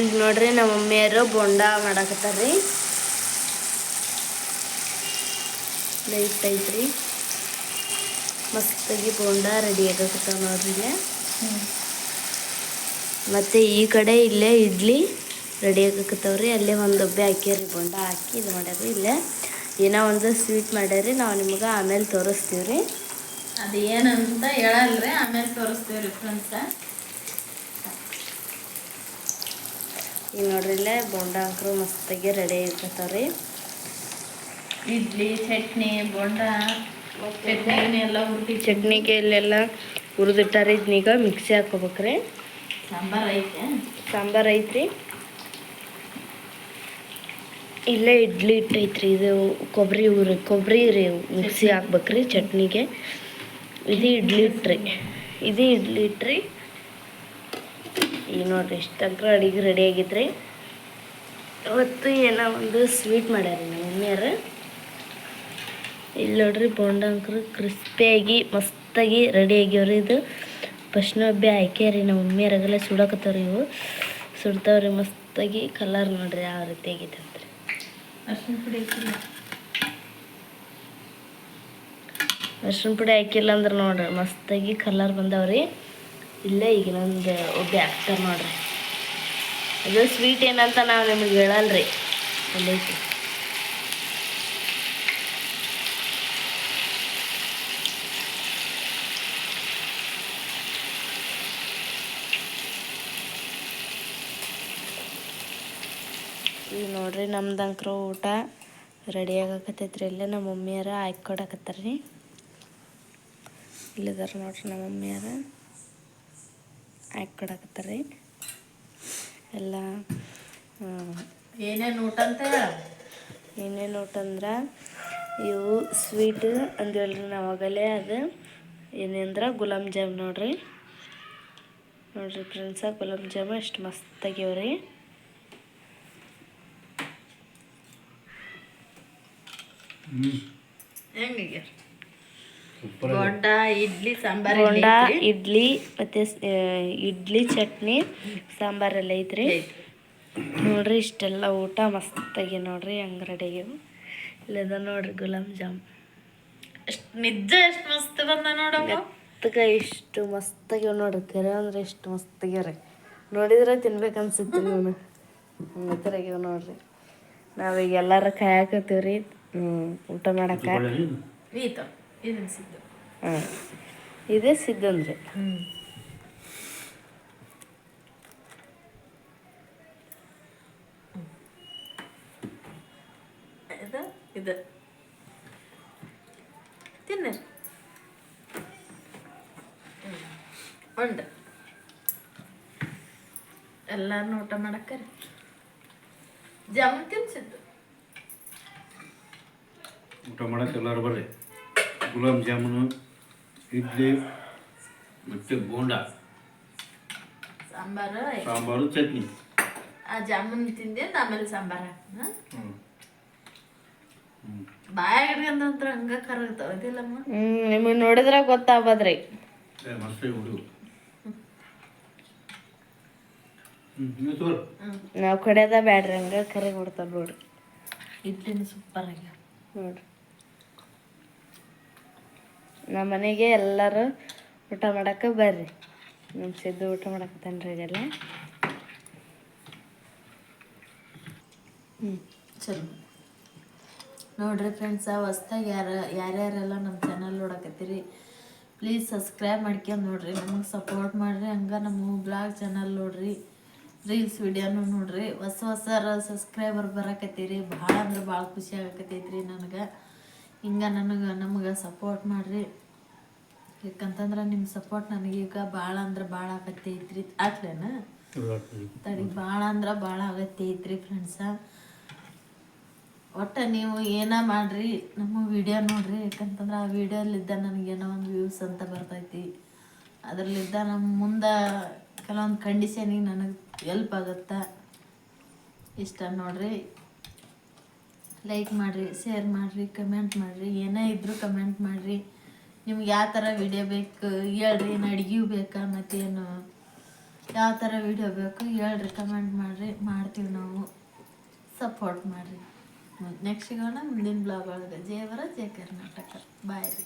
ಈಗ ನೋಡ್ರಿ ನಮ್ಮ ಮಮ್ಮಿಯರು ಬೋಂಡ ಮಾಡಾಕತ್ತಾರ್ರಿ. ಲೈಟ್ ಐತ್ರಿ. ಮಸ್ತಾಗಿ ಬೋಂಡ ರೆಡಿ ಆಗಕತ್ತಾವ ನೋಡ್ರಿ ಇಲ್ಲೇ ಮತ್ತೆ ಈ ಕಡೆ ಇಲ್ಲೇ ಇಡ್ಲಿ ರೆಡಿ ಆಗಕತ್ತವ್ರಿ. ಅಲ್ಲೇ ಒಂದು ಒಬ್ಬೆ ಹಾಕ್ಯಾರಿ ಬೋಂಡ ಹಾಕಿ ಇದು ಮಾಡ್ಯಾರಿ ಇಲ್ಲೇ. ಏನೋ ಒಂದು ಸ್ವೀಟ್ ಮಾಡ್ಯಾರಿ ನಾವು ನಿಮ್ಗೆ ಆಮೇಲೆ ತೋರಿಸ್ತೀವಿ ರೀ ಅದು ಏನಂತ ಹೇಳಲ್ರಿ. ಆಮೇಲೆ ತೋರಿಸ್ತೀವ್ರಿ ಫ್ರೆಂಡ್ಸ ಈಗ ನೋಡ್ರಿ ಇಲ್ಲೇ ಬೋಂಡ ಅಂಕರು ಮಸ್ತಾಗಿ ರೆಡಿ ಆಗಕತ್ತಾವ್ರಿ ಇಡ್ಲಿ ಚಟ್ನಿ ಬೋಂಡ ಚಟ್ನಿ ಎಲ್ಲ ಹುರಿದಿ ಚಟ್ನಿಗೆ ಇಲ್ಲೆಲ್ಲ ಹುರಿದಿಟ್ಟಾರ ಇದನ್ನೀಗ ಮಿಕ್ಸಿ ಹಾಕೋಬೇಕ್ರಿ ಸಾಂಬಾರು ಐತೆ. ಸಾಂಬಾರು ಐತ್ರಿ. ಇಲ್ಲೇ ಇಡ್ಲಿ ಇಟ್ಟೈತ್ರಿ ಇದು ಕೊಬ್ಬರಿ ಉರಿ ಕೊಬ್ಬರಿ ರೀ ಮಿಕ್ಸಿ ಹಾಕ್ಬೇಕ್ರಿ ಚಟ್ನಿಗೆ. ಇದು ಇಡ್ಲಿ ಇಟ್ರಿ. ಇದು ಇಡ್ಲಿ ಹಿಟ್ರಿ ಈಗ ನೋಡ್ರಿ ಇಷ್ಟಂಕ ಅಡಿಗೆ ರೆಡಿ ಆಗಿದ್ರಿ. ಇವತ್ತು ಏನೋ ಒಂದು ಸ್ವೀಟ್ ಮಾಡ್ಯಾರ ನಮ್ಮ ಮಮ್ಮಿಯರು ಇಲ್ಲಿ ನೋಡ್ರಿ ಬೋಂಡ ಅಂಕರು ಕ್ರಿಸ್ಪಿಯಾಗಿ ಮಸ್ತಾಗಿ ರೆಡಿ ಆಗ್ಯವ್ರಿ ಇದು. ಪಶ್ನೊಬ್ಬೆ ಆಯ್ಕೆ ರೀ ನಮ್ಮ ಮಮ್ಮಿಯರಾಗೆಲ್ಲ ಸುಡಕತ್ತವ್ರಿ ಇವು. ಸುಡ್ತಾವ್ರಿ ಮಸ್ತಾಗಿ ಕಲರ್ ನೋಡ್ರಿ ಯಾವ ರೀತಿ ಆಗೈತೆ ಅಂತ್ರಿ ಅರ್ಶಿನ ಪುಡಿ ಹಾಕಿಲ್ಲ. ಅರ್ಶಿನ ಪುಡಿ ಹಾಕಿಲ್ಲ ಅಂದ್ರೆ ನೋಡ್ರಿ ಮಸ್ತಾಗಿ ಕಲರ್ ಬಂದವ್ರಿ. ಇಲ್ಲೇ ಈಗ ನಂದು ಒಬ್ಬ ಆ್ಯಕ್ಟರ್ ನೋಡ್ರಿ. ಅದು ಸ್ವೀಟ್ ಏನಂತ ನಾವು ನಿಮಗೆ ಹೇಳಲ್ರಿ. ಅಲ್ಲೈತಿ ಈಗ ನೋಡ್ರಿ ನಮ್ದು ಅಂಕ್ರು ಊಟ ರೆಡಿ ಆಗಕತ್ತೈತ್ರಿ. ಇಲ್ಲೇ ನಮ್ಮ ಮಮ್ಮಿಯಾರ ಹಾಕಿ ಕೊಡಕತ್ತಾರ ರೀ ಇಲ್ಲಿದಾರ ನೋಡ್ರಿ ನಮ್ಮ ಮಮ್ಮಿಯರ ಹಾಕಿ ರೀ ಎಲ್ಲ ಏನೇನು ಊಟ ಅಂತ ಏನೇನು ಊಟ ಅಂದ್ರೆ ಇವು ಸ್ವೀಟ್ ಅಂದೇಳ್ರಿ ನಾವು ಆಗಲೇ ಅದು. ಏನೇಂದ್ರೆ ಗುಲಾಬ್ ಜಾಮ್ ನೋಡ್ರಿ. ನೋಡ್ರಿ ಫ್ರೆಂಡ್ಸ ಗುಲಾಬ್ ಜಾಮ್ ಎಷ್ಟು ಮಸ್ತ್ ಆಗ್ಯಾವ್ರಿ. ಹೆಂಗೆ ಇಡ್ಲಿ ಸಾಂಬಾರು ಬೋಂಡ ಇಡ್ಲಿ ಮತ್ತು ಇಡ್ಲಿ ಚಟ್ನಿ ಸಾಂಬಾರೆಲ್ಲ ಐತ್ರಿ. ನೋಡ್ರಿ ಇಷ್ಟೆಲ್ಲ ಊಟ ಮಸ್ತಾಗಿ ನೋಡ್ರಿ ಹಂಗೆ ರೆಡಿಗೆ ಇಲ್ಲದ ನೋಡ್ರಿ ಗುಲಾಬ್ ಜಾಮ್ ಎಷ್ಟು ನಿಜ ಎಷ್ಟು ಮಸ್ತ್ ಬಂದ ನೋಡಮ್ಮ. ಮೆತ್ತಗ ಎಷ್ಟು ಮಸ್ತಾಗಿ ನೋಡ್ರಿ. ತೆರೆ ಅಂದ್ರೆ ಎಷ್ಟು ಮಸ್ತಾಗ್ಯಾವ ರೀ. ನೋಡಿದ್ರೆ ತಿನ್ಬೇಕು ಅನ್ಸುತ್ತೆ ಇವನು ಮೆತ್ತರಾಗ್ಯಾವ ನೋಡ್ರಿ. ನಾವೀಗ ಎಲ್ಲಾರ ಕಾಯಕತ್ತೀವ್ರಿ. ಊಟ ಮಾಡಕ್ಕೆ. ಇದನ್ನ ಸಿದ್ದು. ಹಾಂ. ಇದೇ ಸಿದ್ದಂದ್ರಿ ಹ್ಞೂ ಇದು ಇದು. ತಿನ್ನ. ಉಂಡ. ಎಲ್ಲಾರನ್ನೂ ಊಟ ಮಾಡಕ್ಕರಿ. ಜಾಮೂನ್ ತಿನ್ಸಿದ್ದು. ಊಟ ಮಾಡಕ್ಕೆ ಎಲ್ಲರೂ ಬರ್ರಿ. ಗುಲಾಬ್ ಜಾಮೂನು ಇಡ್ಲಿ ಮತ್ತು ಬೋಂಡ. ಸಾಂಬಾರು ಸಾಂಬಾರು ಚಟ್ನಿ. ಆ ಜಾಮೂನ್ ತಿಂದೆ ಆಮೇಲೆ ಸಾಂಬಾರ ಹಾಕ್ನ ಹ್ಞೂ ಬಾಯಾಗ ಹಿಡ್ಕೊಂಡ್ರ ಹಂಗ ಕರಗ್ತಾವ ಇದಿಲ್ಲಮ್ಮ ಹ್ಞೂ ನಿಮಗೆ ನೋಡಿದ್ರೆ ಗೊತ್ತಾಗ್ಬೋದ್ರಿ ಏ ಮಸ್ತ್ ಹುಡುಗರು ಹ್ಞೂ ನೀವು ಕಡೆದ ಬ್ಯಾಡ್ರಿ ಹಂಗೆ ಕರೆ ಕೊಡ್ತಾವ ನೋಡ್ರಿ ಇಡ್ಲಿನ ಸೂಪರ್ ಆಗ್ಯಾವ. ನೋಡ್ರಿ ನಮ್ಮ ಮನೆಗೆ ಎಲ್ಲರೂ ಊಟ ಮಾಡಕ್ಕೆ ಬರ್ರಿ. ನಮ್ಮ ಸಿದ್ದು ಊಟ ಮಾಡಕತ್ತಾನ್ರಿ ಈಗೆಲ್ಲ ಹ್ಞೂ ಚಲೋ. ನೋಡ್ರಿ ಫ್ರೆಂಡ್ಸ ಹೊಸ್ದಾಗಿ ಯಾರು, ಯಾರ್ಯಾರೆಲ್ಲ ನಮ್ಮ ಚಾನಲ್ ನೋಡಕತ್ತೀರಿ ಪ್ಲೀಸ್ ಸಬ್ಸ್ಕ್ರೈಬ್ ಮಾಡ್ಕೊಂಡು ನೋಡ್ರಿ. ನಮಗೆ ಸಪೋರ್ಟ್ ಮಾಡಿರಿ, ಹಂಗೆ ನಮ್ಮ ಬ್ಲಾಗ್ ಚಾನಲ್ ನೋಡ್ರಿ. ರೀಲ್ಸ್ ವಿಡಿಯೋನು ನೋಡ್ರಿ. ಹೊಸ ಹೊಸ ಸಬ್ಸ್ಕ್ರೈಬರ್ ಬರಕತ್ತೀರಿ. ಭಾಳ ಅಂದ್ರೆ ಭಾಳ ಖುಷಿ ಆಗಕತ್ತೈತ್ರಿ ನನಗೆ. ಹಿಂಗೆ ನನಗೆ, ನಮಗೆ ಸಪೋರ್ಟ್ ಮಾಡಿರಿ. ಯಾಕಂತಂದ್ರೆ ನಿಮ್ಮ ಸಪೋರ್ಟ್ ನನಗೀಗ ಭಾಳ ಅಂದ್ರೆ ಭಾಳ ಆಗತ್ತೈತ್ರಿ ಆಗ್ಲೇನಾ ತಡಿ ಭಾಳ ಅಂದ್ರೆ ಭಾಳ ಆಗತ್ತೈತ್ರಿ ಫ್ರೆಂಡ್ಸ ಒಟ್ಟು ನೀವು ಏನ ಮಾಡ್ರಿ, ನಮ್ಮ ವಿಡಿಯೋ ನೋಡ್ರಿ, ಯಾಕಂತಂದ್ರೆ ಆ ವಿಡಿಯೋಲಿದ್ದ ಏನೋ ಒಂದು ವ್ಯೂಸ್ ಅಂತ ಬರ್ತೈತಿ. ಅದರಲ್ಲಿದ್ದ ನಮ್ಮ ಮುಂದೆ ಕೆಲವೊಂದು ಕಂಡೀಷನಿಗೆ ನನಗೆ ಹೆಲ್ಪ್ ಆಗುತ್ತೆ. ಇಷ್ಟ ನೋಡ್ರಿ. ಲೈಕ್ ಮಾಡಿರಿ ಶೇರ್ ಮಾಡಿರಿ ಕಮೆಂಟ್ ಮಾಡಿರಿ, ಏನೇ ಇದ್ದರೂ ಕಮೆಂಟ್ ಮಾಡಿರಿ. ನಿಮ್ಗೆ ಯಾವ ಥರ ವಿಡಿಯೋ ಬೇಕು ಹೇಳ್ರಿ ಏನು ಅಡುಗೆ ಬೇಕಾ ಮತ್ತೇನು ಯಾವ ಥರ ವಿಡಿಯೋ ಬೇಕು ಹೇಳ್ರಿ ಕಮೆಂಟ್ ಮಾಡಿರಿ, ಮಾಡ್ತೀವಿ ನಾವು. ಸಪೋರ್ಟ್ ಮಾಡಿರಿ. ನೆಕ್ಸ್ಟ್ ಸಿಗೋಣ, ಮುಂದಿನ ಬ್ಲಾಗ್ ಒಳಗೆ. ಜಯವರ ಜಯ ಕರ್ನಾಟಕ. ಬಾಯ್ ರೀ.